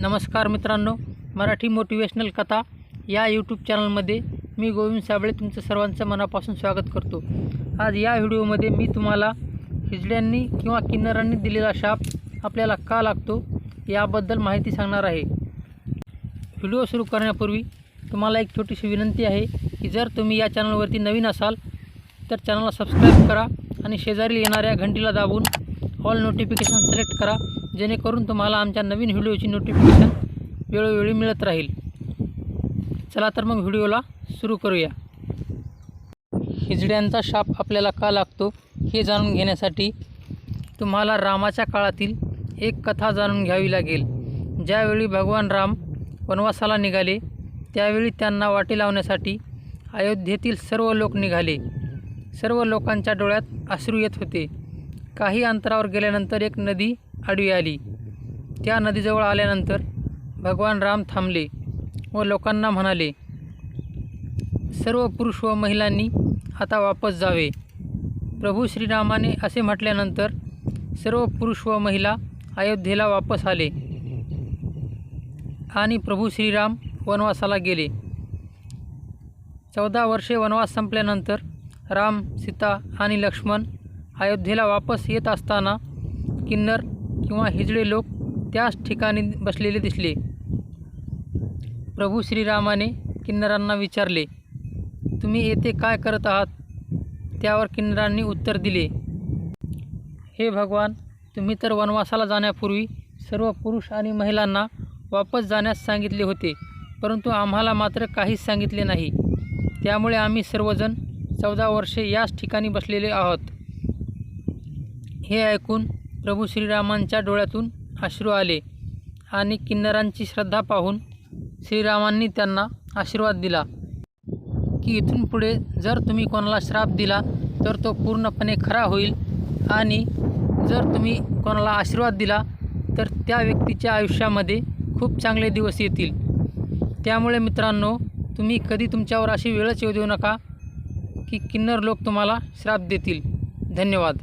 नमस्कार मित्रांनो मराठी मोटिवेशनल कथा या यूट्यूब चॅनलमध्ये मी गोविंद साबळे तुमचं सर्वांचं मनापासून स्वागत करतो. आज या व्हिडिओमध्ये मी तुम्हाला हिजड्यांनी किंवा किन्नरांनी दिलेला शाप आपल्याला का लागतो याबद्दल माहिती सांगणार आहे. व्हिडिओ सुरू करण्यापूर्वी तुम्हाला एक छोटीशी विनंती आहे की जर तुम्ही या चॅनलवरती नवीन असाल तर चॅनलला सबस्क्राईब करा आणि शेजारी येणाऱ्या घंटीला दाबून ऑल नोटिफिकेशन सिलेक्ट करा. जेणेकरून तुम्हाला आमच्या नवीन व्हिडिओची नोटिफिकेशन वेळोवेळी मिळत राहील. चला तर मग व्हिडिओला सुरू करूया. हिजड्यांचा शाप आपल्याला का लागतो हे जाणून घेण्यासाठी तुम्हाला रामाच्या काळातील एक कथा जाणून घ्यावी लागेल. ज्यावेळी भगवान राम वनवासाला निघाले त्यावेळी त्यांना वाटे लावण्यासाठी अयोध्येतील सर्व लोक निघाले. सर्व लोकांच्या डोळ्यात अश्रू येत होते. काही अंतरावर गेल्यानंतर एक नदी आडवी आली. त्या नदीजवळ आल्यानंतर भगवान राम थांबले व लोकांना म्हणाले सर्व पुरुष व महिलांनी आता वापस जावे. प्रभू श्रीरामाने असे म्हटल्यानंतर सर्व पुरुष व महिला अयोध्येला वापस आले आणि प्रभू श्रीराम वनवासाला गेले. चौदा वर्षे वनवास संपल्यानंतर राम सीता आणि लक्ष्मण अयोध्येला वापस येत असताना किन्नर किंवा हिजडे लोक त्याच ठिकाणी बसलेले दिसले. प्रभू श्रीरामाने किन्नरांना विचारले तुम्ही येथे काय करत आहात? त्यावर किन्नरांनी उत्तर दिले हे भगवान तुम्ही तर वनवासाला जाण्यापूर्वी सर्व पुरुष आणि महिलांना वापस जाण्यास सांगितले होते परंतु आम्हाला मात्र काहीच सांगितले नाही. त्यामुळे आम्ही सर्वजण चौदा वर्षे याच ठिकाणी बसलेले आहोत. हे ऐकून प्रभू श्रीरामांच्या डोळ्यातून अश्रू आले आणि किन्नरांची श्रद्धा पाहून श्रीरामांनी त्यांना आशीर्वाद दिला. की इथून पुढे जर तुम्ही कोणाला श्राप दिला तर तो पूर्णपणे खरा होईल आणि जर तुम्ही कोणाला आशीर्वाद दिला तर त्या व्यक्तीच्या आयुष्यामध्ये खूप चांगले दिवस येतील. त्यामुळे मित्रांनो तुम्ही कधी तुमच्यावर अशी वेळच येऊ देऊ नका की किन्नर लोक तुम्हाला श्राप देतील. धन्यवाद.